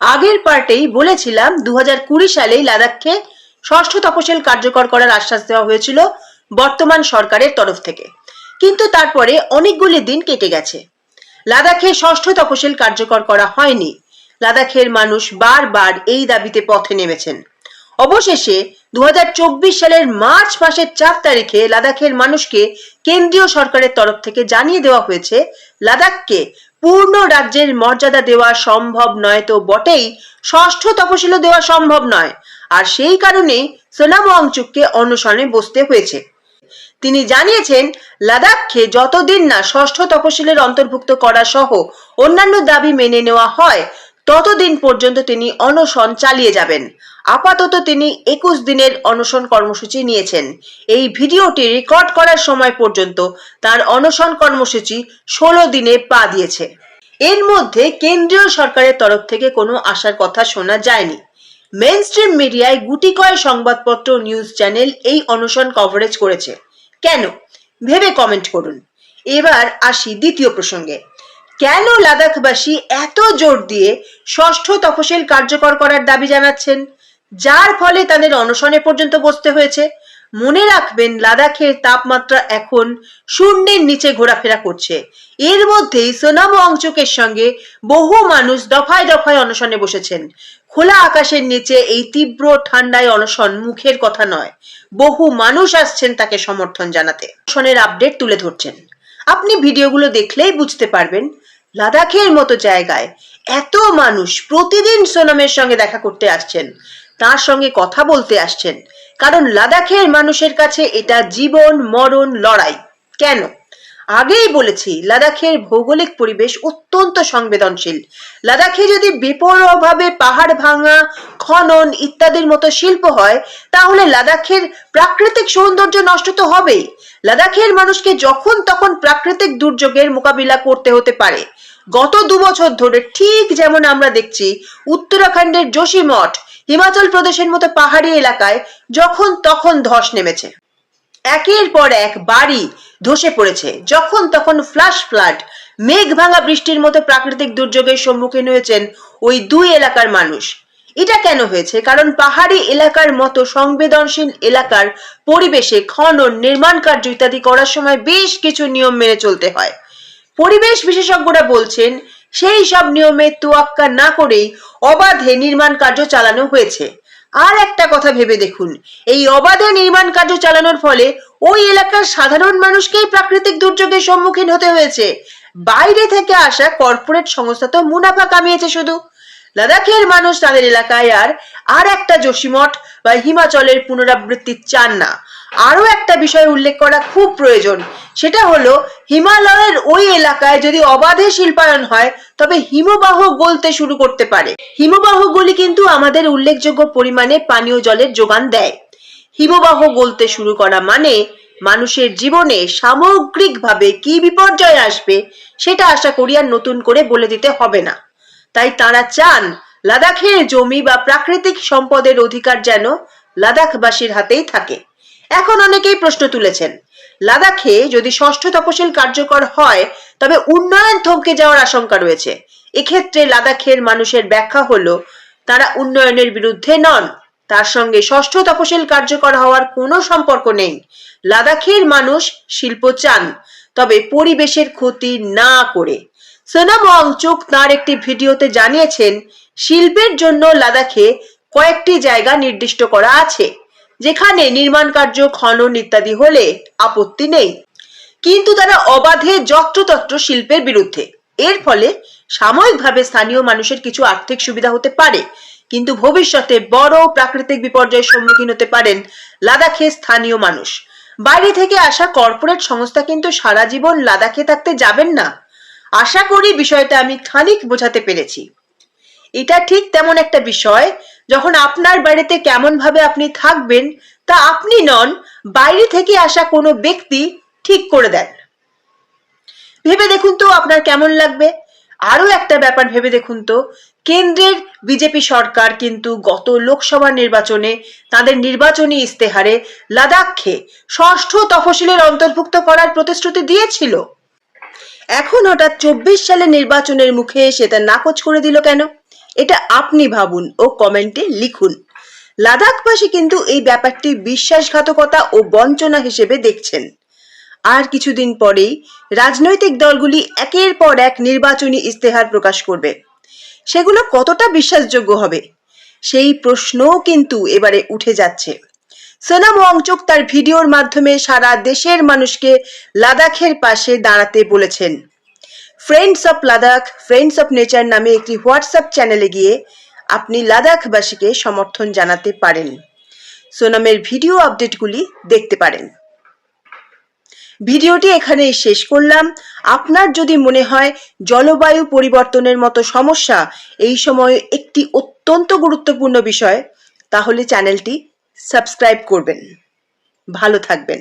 আগের পার্টেই বলেছিলাম দু সালেই লাদাখকে ষষ্ঠ তপশিল কার্যকর করার আশ্বাস দেওয়া হয়েছিল বর্তমান সরকারের তরফ থেকে। কিন্তু তারপরে অনেকগুলি দিন কেটে গেছে। লাদাখে ষষ্ঠ তপশিল কার্যকর করা হয়নি। লাদাখের মানুষ বারবার এই দাবিতে পথে নেমেছেন। অবশেষে দু হাজার চব্বিশ সালের মার্চ মাসের চার তারিখে লাদাখের মানুষকে কেন্দ্রীয় সরকারের তরফ থেকে জানিয়ে দেওয়া হয়েছে, লাদাখকে পূর্ণ রাজ্যের মর্যাদা দেওয়া সম্ভব নয় তো বটেই, ষষ্ঠ তপশিলও দেওয়া সম্ভব নয়। আর সেই কারণেই সোনাম ওয়াংচুককে অনশনে বসতে হয়েছে। তিনি জানিয়েছেন লাদাখকে যতদিন না ষষ্ঠ তপশিলের অন্তর্ভুক্ত করা সহ অন্যান্য দাবি মেনে নেওয়া হয়, ততদিন পর্যন্ত তিনি অনশন চালিয়ে যাবেন। আপাতত তিনি একুশ দিনের অনশন কর্মসূচি নিয়েছেন। এই ভিডিওটি রেকর্ড করার সময় পর্যন্ত তার অনশন কর্মসূচি ষোলো দিনে পা দিয়েছে। এর মধ্যে কেন্দ্রীয় সরকারের তরফ থেকে কোনো আশার কথা শোনা যায়নি। মেন স্ট্রিম মিডিয়ায় গুটি কয় সংবাদপত্র নিউজ চ্যানেল এই অনশন কভারেজ করেছে। কেন? ভেবে কমেন্ট করুন। এবার আসি দ্বিতীয় প্রসঙ্গে। কেন লাদাখবাসী এত জোর দিয়ে ষষ্ঠ তফসিল কার্যকর করার দাবি জানাচ্ছেন? যার ফলে তাদের অনশনে পর্যন্ত বসতে হয়েছে। মনে রাখবেন, লাদাখের তাপমাত্রা এখন শূন্যের নিচে ঘোরাফেরা করছে। এর মধ্যেই সোনাম অংচকের সঙ্গে বহু মানুষ দফায় দফায় অনশনে বসেছেন। খোলা আকাশের নিচে এই তীব্র ঠান্ডায় অনশন মুখের কথা নয়। বহু মানুষ আসছেন তাকে সমর্থন জানাতে। অনশনের আপডেট তুলে ধরছেন। আপনি ভিডিওগুলো দেখলেই বুঝতে পারবেন, লাদাখের মতো জায়গায় এত মানুষ প্রতিদিন সোনামের সঙ্গে দেখা করতে আসছেন। তার সঙ্গে কথা বলতে আসছেন। কারণ লাদাখের মানুষের কাছে এটা জীবন, মরণ, লড়াই। কেন? আগেই বলেছি, লাদাখের ভৌগোলিক পরিবেশ অত্যন্ত সংবেদনশীল। লাদাখে যদি বেপরোয়াভাবে পাহাড় ভাঙা, খনন ইত্যাদির মতো শিল্প হয়, তাহলে লাদাখের প্রাকৃতিক সৌন্দর্য নষ্ট তো হবেই। লাদাখের মানুষকে যখন তখন প্রাকৃতিক দুর্যোগের মোকাবিলা করতে হতে পারে। গত দু বছর ধরে ঠিক যেমন আমরা দেখছি, উত্তরাখণ্ডের যোশীমঠ হিমাচল প্রদেশের মতো পাহাড়ি এলাকায় যখন তখন ধস নেমেছে। একের পর এক বাড়ি ধসে পড়েছে। যখন তখন ফ্লাশ ফ্লাড মেঘ ভাঙা বৃষ্টির মতো প্রাকৃতিক দুর্যোগের সম্মুখীন হয়েছেন ওই দুই এলাকার মানুষ। এটা কেন হয়েছে? কারণ পাহাড়ি এলাকার মতো সংবেদনশীল এলাকার পরিবেশে খনন, নির্মাণ কার্য ইত্যাদি করার সময় বেশ কিছু নিয়ম মেনে চলতে হয়। পরিবেশ বিশেষজ্ঞরা বলছেন সেই সব নিয়মে তোয়াক্কা না করেই অবাধে নির্মাণ কার্য চালানো হয়েছে। আর একটা কথা ভেবে দেখুন, এই অবাধে নির্মাণ কার্য চালানোর ফলে ওই এলাকার সাধারণ মানুষকেই প্রাকৃতিক দুর্যোগের সম্মুখীন হতে হয়েছে। বাইরে থেকে আসা কর্পোরেট সংস্থা তো মুনাফা কামিয়েছে শুধু। লাদাখের মানুষ তাদের এলাকায় আর আর একটা যোশীমঠ বা হিমাচলের পুনরাবৃত্তি চান না। আরও একটা বিষয় উল্লেখ করা খুব প্রয়োজন, সেটা হলো হিমালয়ের ওই এলাকায় যদি অবাধে শিল্পায়ন হয়, তবে হিমবাহ গলতে শুরু করতে পারে। হিমবাহগুলি কিন্তু আমাদের উল্লেখযোগ্য পরিমাণে পানীয় জলের যোগান দেয়। হিমবাহ গলতে শুরু করা মানে মানুষের জীবনে সামগ্রিকভাবে কি বিপর্যয় আসবে, সেটা আশা করি আর নতুন করে বলে দিতে হবে না। তাই তারা চান লাদাখের জমি বা প্রাকৃতিক সম্পদের অধিকার যেন লাদাখবাসীর হাতেই থাকে। এখন অনেকেই প্রশ্ন তুলেছেন, লাদাখে যদি ষষ্ঠ তপশিল কার্যকর হয়, তবে উন্নয়ন থমকে যাওয়ার আশঙ্কা রয়েছে। এক্ষেত্রে লাদাখের মানুষের ব্যাখ্যা হলো, তারা উন্নয়নের বিরুদ্ধে নন। তার সঙ্গে ষষ্ঠ তপশিল কার্যকর হওয়ার কোনো সম্পর্ক নেই। লাদাখের মানুষ শিল্প চান, তবে পরিবেশের ক্ষতি না করে। সোনাম ওয়াংচুক তাঁর একটি ভিডিওতে জানিয়েছেন, শিল্পের জন্য লাদাখে কয়েকটি জায়গা নির্দিষ্ট করা আছে, যেখানে নির্মাণ কার্য, খনন ইত্যাদি হলে আপত্তি নেই। কিন্তু তারা অবাধে যত্রতত্র শিল্পের বিরুদ্ধে। এর ফলে সাময়িকভাবে স্থানীয় মানুষের কিছু আর্থিক সুবিধা হতে পারে, কিন্তু ভবিষ্যতে বড় প্রাকৃতিক বিপর্যয়ের সম্মুখীন হতে পারেন লাদাখের স্থানীয় মানুষ। বাইরে থেকে আসা কর্পোরেট সংস্থা কিন্তু সারা জীবন লাদাখে থাকতে যাবেন না। আশা করি বিষয়টা আমি খানিক বোঝাতে পেরেছি। এটা ঠিক তেমন একটা বিষয়, যখন আপনার বাড়িতে কেমন ভাবে আপনি থাকবেন, তা আপনি নন, বাইরে থেকে আসা কোনো ব্যক্তি ঠিক করে দেন। ভেবে দেখুন তো আপনার কেমন লাগবে। আরও একটা ব্যাপার ভেবে দেখুন তো, কেন্দ্রের বিজেপি সরকার কিন্তু গত লোকসভা নির্বাচনে তাদের নির্বাচনী ইস্তেহারে লাদাখকে ষষ্ঠ তফসিলের অন্তর্ভুক্ত করার প্রতিশ্রুতি দিয়েছিল। এখন হঠাৎ চব্বিশ সালে নির্বাচনের মুখে তা নাকচ করে দিল কেন? এটা আপনি ভাবুন ও কমেন্টে লিখুন। লাদাখবাসী কিন্তু এই ব্যাপারটি বিশ্বাসঘাতকতা ও বঞ্চনা হিসেবে দেখছেন। আর কিছুদিন পরেই রাজনৈতিক দলগুলি একের পর এক নির্বাচনী ইস্তেহার প্রকাশ করবে। সেগুলো কতটা বিশ্বাসযোগ্য হবে? সেই প্রশ্নও কিন্তু এবারে উঠে যাচ্ছে। সোনাম ওয়াংচুক তার ভিডিওর মাধ্যমে সারা দেশের মানুষকে লাদাখের পাশে দাঁড়াতে বলেছেন। Friends of Ladakh friends of nature নামে একটি হোয়াটসঅ্যাপ চ্যানেলে গিয়ে আপনি লাদাখবাসীকে সমর্থন জানাতে পারেন। সোনামের ভিডিও আপডেটগুলি দেখতে পারেন। ভিডিওটি এখানেই শেষ করলাম। আপনার যদি মনে হয় জলবায়ু পরিবর্তনের মতো সমস্যা এই সময়ে একটি অত্যন্ত গুরুত্বপূর্ণ বিষয়, তাহলে চ্যানেলটি সাবস্ক্রাইব করবেন। ভালো থাকবেন।